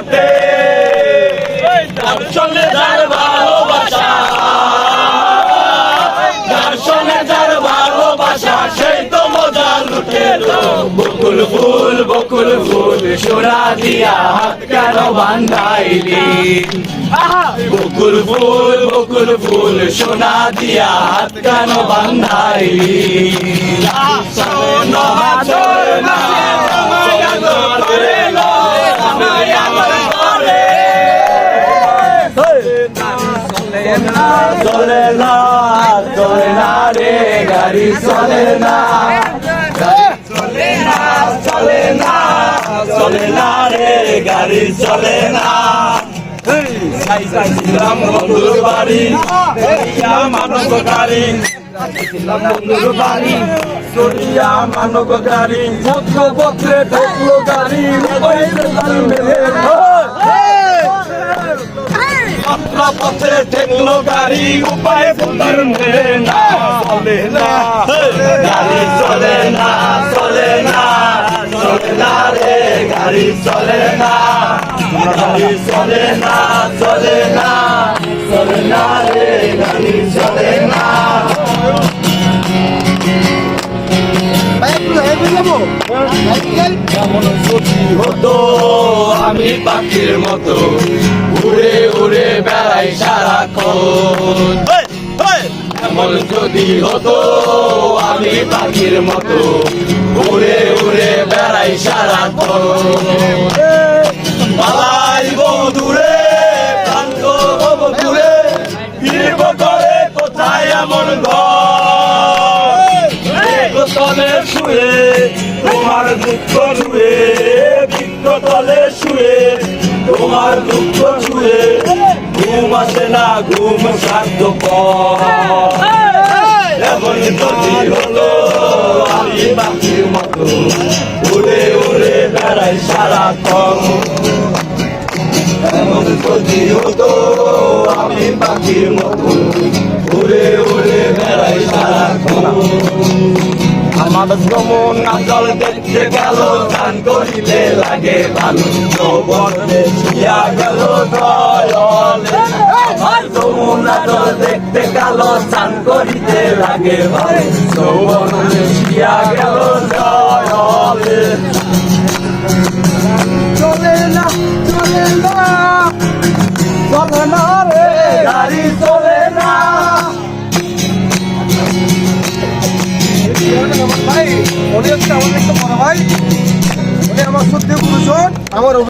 করতে। দর্শনে যার ভালোবাসা, দর্শনে যার ভালোবাসা, সেই তো মজা লুটেল বকুল ফুল বকুল ফুল, সোরা দিয়া হাত কেন বান্ধাইলি? বকুল ফুল বকুল ফুল, সোনা দিয়া হাত কেন বান্ধাইলি? না চলে না চলে না রে গাড়ি চলে না চলে না চলে না চলে না রে গাড়ি চলে না মানব গাড়ি মানব গাড়ি পত্র পত্রে ঢুকলো গাড়ি পত্র পত্রে ঠেকলো গাড়ি উপায় মেলে না চলে না। গাড়ি চলে না চলে না চলে না রে গাড়ি চলে না। গাড়ি চলে না চলে না চলে না রে গাড়ি চলে না। কেমন যদি হতো আমি পাখির মতো। উড়ে বেড়াই সারাক্ষণ এমন যদি হতো আমি পাখির মতো উড়ে উড়ে বেড়াই সারাক্ষণ পালাইব দূরে প্রান্ত হব দূরে ফিরব করে কোথায় এমন ঘর? শুয়ে তোমার দুঃখ ছুয়ে বৃক্ষ তলে শুয়ে তোমার দুঃখ ছুয়ে ঘুম আসে না, ঘুম সাধ্য এমন যদি হলো আমি পাখির মতো, উড়ে উড়ে বেড়াই সারা এমন যদি হতো আমি পাখির মতো আমার ভ্রমণ আচল দেখতে গেল গান করিলে লাগে ভালো যৌবনে ছিয়া গেল দয়ালে আমার ভ্রমণ আচল দেখতে গেল চান করিতে লাগে ভালো যৌবনে ছিয়া গেল দয়ালে চলে না চলে না চলে না রে। গাড়ি চলে না। ভাই উনি হচ্ছে আমার একটা বড় ভাই। আমার সত্যি গুরুজন আমার